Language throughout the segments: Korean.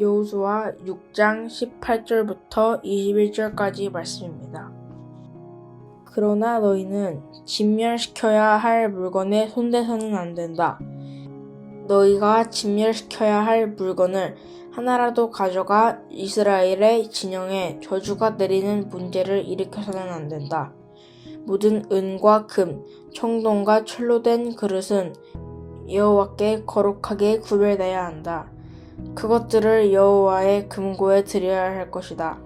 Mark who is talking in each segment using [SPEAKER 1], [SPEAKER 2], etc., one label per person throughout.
[SPEAKER 1] 여호수아 6장 18절부터 21절까지 말씀입니다. 그러나 너희는 진멸시켜야 할 물건에 손대서는 안 된다. 너희가 진멸시켜야 할 물건을 하나라도 가져가 이스라엘의 진영에 저주가 내리는 문제를 일으켜서는 안 된다. 모든 은과 금, 청동과 철로 된 그릇은 여호와께 거룩하게 구별돼야 한다. 그것들을 여호와의 금고에 드려야 할 것이다.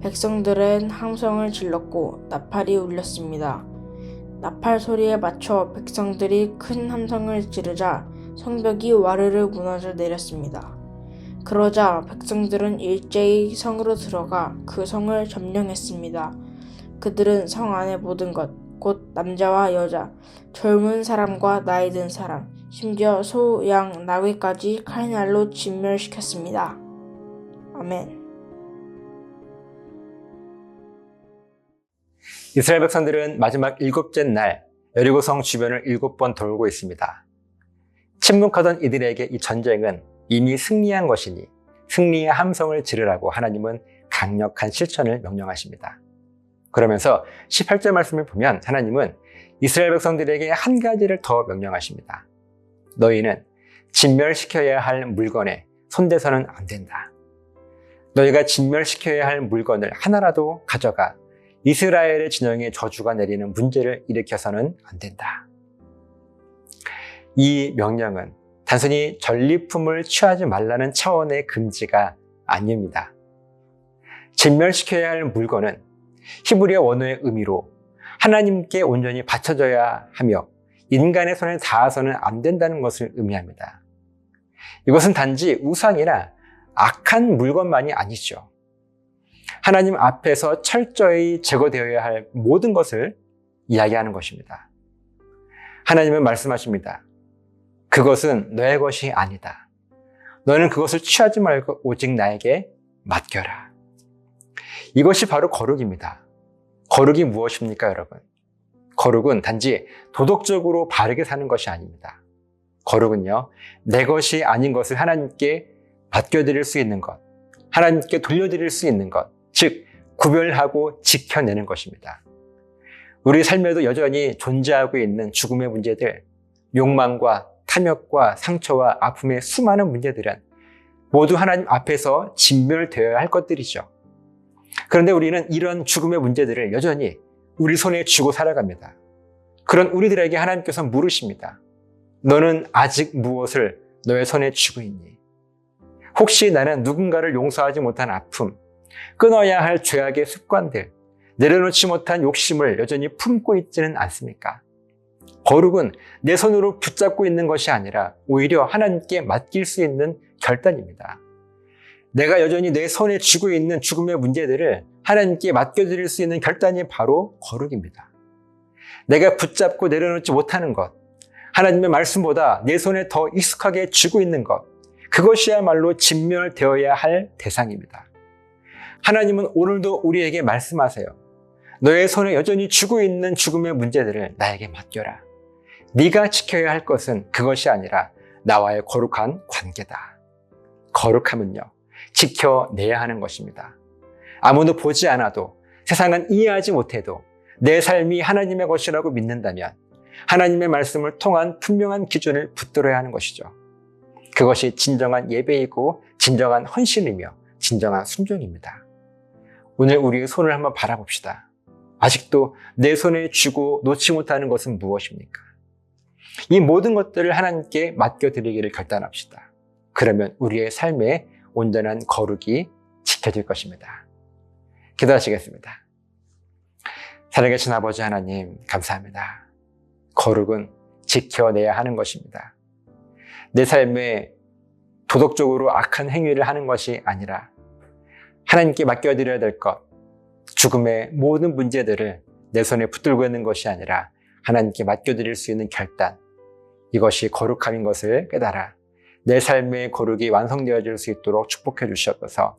[SPEAKER 1] 백성들은 함성을 질렀고 나팔이 울렸습니다. 나팔 소리에 맞춰 백성들이 큰 함성을 지르자 성벽이 와르르 무너져 내렸습니다. 그러자 백성들은 일제히 성으로 들어가 그 성을 점령했습니다. 그들은 성 안의 모든 것, 곧 남자와 여자, 젊은 사람과 나이 든 사람, 심지어 소, 양, 나귀까지 칼날로 진멸시켰습니다. 아멘.
[SPEAKER 2] 이스라엘 백성들은 마지막 일곱째 날 여리고성 주변을 일곱 번 돌고 있습니다. 침묵하던 이들에게 이 전쟁은 이미 승리한 것이니 승리의 함성을 지르라고 하나님은 강력한 실천을 명령하십니다. 그러면서 18절 말씀을 보면 하나님은 이스라엘 백성들에게 한 가지를 더 명령하십니다. 너희는 진멸시켜야 할 물건에 손대서는 안 된다. 너희가 진멸시켜야 할 물건을 하나라도 가져가 이스라엘의 진영에 저주가 내리는 문제를 일으켜서는 안 된다. 이 명령은 단순히 전리품을 취하지 말라는 차원의 금지가 아닙니다. 진멸시켜야 할 물건은 히브리어 원어의 의미로 하나님께 온전히 바쳐져야 하며 인간의 손에 닿아서는 안 된다는 것을 의미합니다. 이것은 단지 우상이나 악한 물건만이 아니죠. 하나님 앞에서 철저히 제거되어야 할 모든 것을 이야기하는 것입니다. 하나님은 말씀하십니다. 그것은 너의 것이 아니다. 너는 그것을 취하지 말고 오직 나에게 맡겨라. 이것이 바로 거룩입니다. 거룩이 무엇입니까, 여러분? 거룩은 단지 도덕적으로 바르게 사는 것이 아닙니다. 거룩은요, 내 것이 아닌 것을 하나님께 맡겨드릴 수 있는 것, 하나님께 돌려드릴 수 있는 것, 즉, 구별하고 지켜내는 것입니다. 우리 삶에도 여전히 존재하고 있는 죽음의 문제들, 욕망과 탐욕과 상처와 아픔의 수많은 문제들은 모두 하나님 앞에서 진멸되어야 할 것들이죠. 그런데 우리는 이런 죽음의 문제들을 여전히 우리 손에 쥐고 살아갑니다. 그런 우리들에게 하나님께서 물으십니다. 너는 아직 무엇을 너의 손에 쥐고 있니? 혹시 나는 누군가를 용서하지 못한 아픔, 끊어야 할 죄악의 습관들, 내려놓지 못한 욕심을 여전히 품고 있지는 않습니까? 거룩은 내 손으로 붙잡고 있는 것이 아니라 오히려 하나님께 맡길 수 있는 결단입니다. 내가 여전히 내 손에 쥐고 있는 죽음의 문제들을 하나님께 맡겨드릴 수 있는 결단이 바로 거룩입니다. 내가 붙잡고 내려놓지 못하는 것, 하나님의 말씀보다 내 손에 더 익숙하게 쥐고 있는 것, 그것이야말로 진멸되어야 할 대상입니다. 하나님은 오늘도 우리에게 말씀하세요. 너의 손에 여전히 쥐고 있는 죽음의 문제들을 나에게 맡겨라. 네가 지켜야 할 것은 그것이 아니라 나와의 거룩한 관계다. 거룩함은요, 지켜내야 하는 것입니다. 아무도 보지 않아도 세상은 이해하지 못해도 내 삶이 하나님의 것이라고 믿는다면 하나님의 말씀을 통한 분명한 기준을 붙들어야 하는 것이죠. 그것이 진정한 예배이고 진정한 헌신이며 진정한 순종입니다. 오늘 우리의 손을 한번 바라봅시다. 아직도 내 손에 쥐고 놓지 못하는 것은 무엇입니까? 이 모든 것들을 하나님께 맡겨드리기를 결단합시다. 그러면 우리의 삶에 온전한 거룩이 지켜질 것입니다. 기도하시겠습니다. 살아계신 아버지 하나님, 감사합니다. 거룩은 지켜내야 하는 것입니다. 내 삶에 도덕적으로 악한 행위를 하는 것이 아니라 하나님께 맡겨드려야 될 것, 죽음의 모든 문제들을 내 손에 붙들고 있는 것이 아니라 하나님께 맡겨드릴 수 있는 결단, 이것이 거룩함인 것을 깨달아 내 삶의 거룩이 완성되어질 수 있도록 축복해 주시옵소서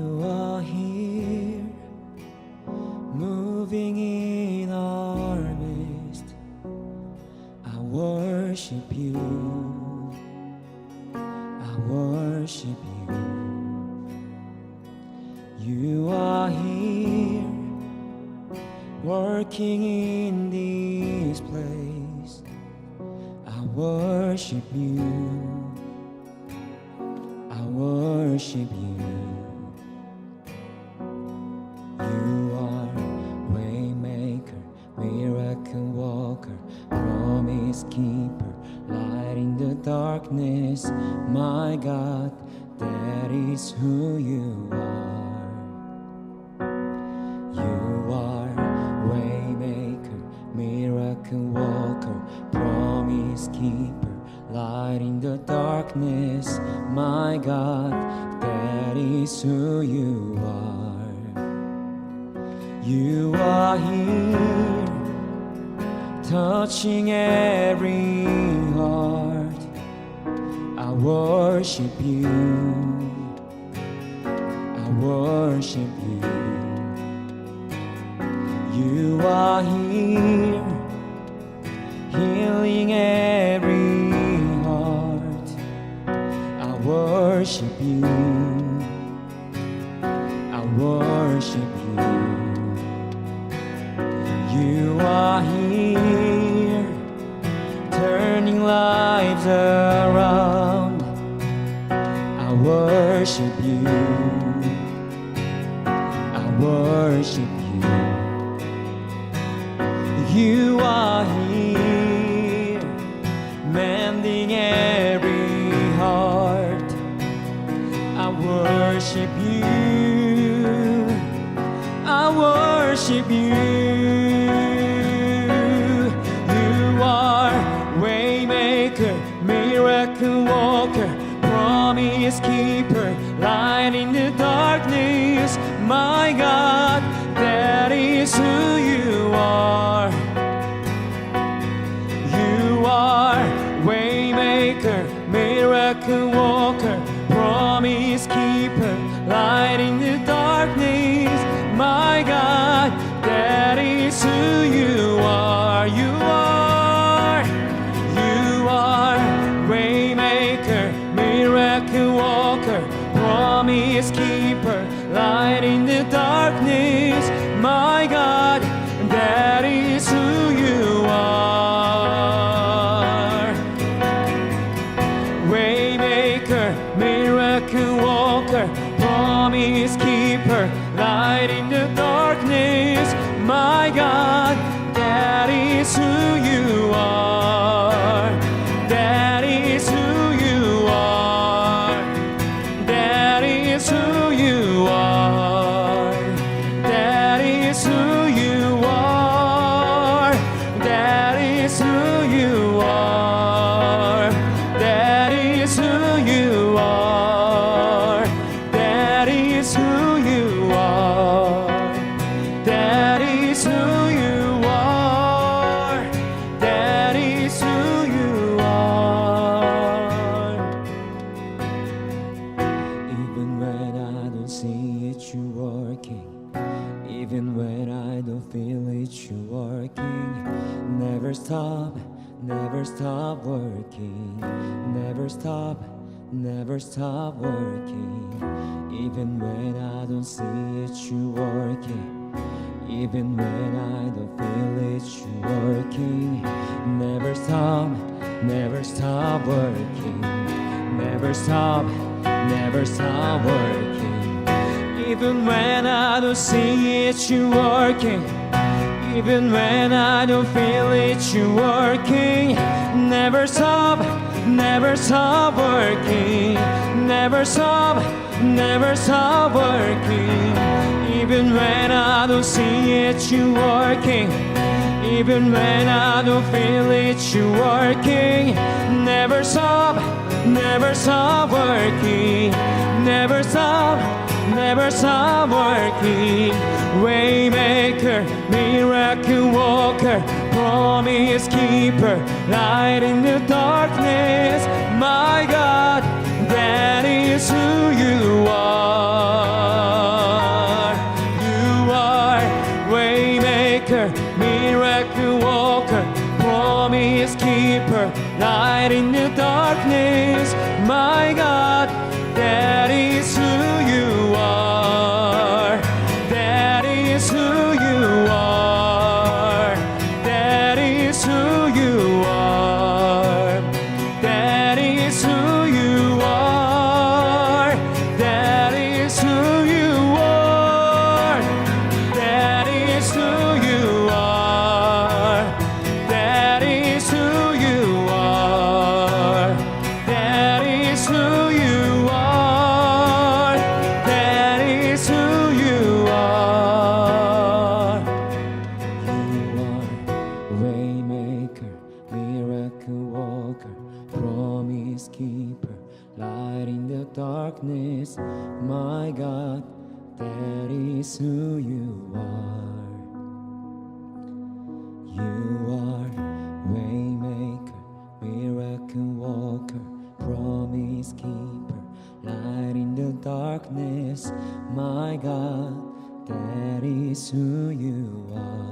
[SPEAKER 3] You are here, moving in our midst. I worship you. I worship you. You are here, working in this place. I worship you. I worship you. Miracle worker, promise keeper, light in the darkness. My God, that is who you are. You are here, touching every heart. I worship you. I worship you. You are here, healing every heart. I worship you. I worship you. You are here, turning lives around. I worship you. Worship you. I worship you. You are waymaker, miracle worker, promise keeper, light in the darkness. My God, that is who you are. You are waymaker, miracle worker, in the darkness. Never stop working. Even when I don't see it, you working. Even when I don't feel it, you working. Never stop, never stop working. Never stop, never stop working. Even when I don't see it, you working. Even when I don't feel it, you working. Never stop, never stop working. Never stop, never stop working. Even when I don't see it, you working. Even when I don't feel it, you working. Never stop, never stop working. Never stop, never stop working. Waymaker, miracle promise keeper, light in the darkness. My God, that is who you are. You are waymaker, miracle worker, promise keeper, light in the darkness. My God, that is who promise keeper, light in the darkness. My God, that is who you are. You are waymaker, miracle walker, promise keeper, light in the darkness. My God, that is who you are.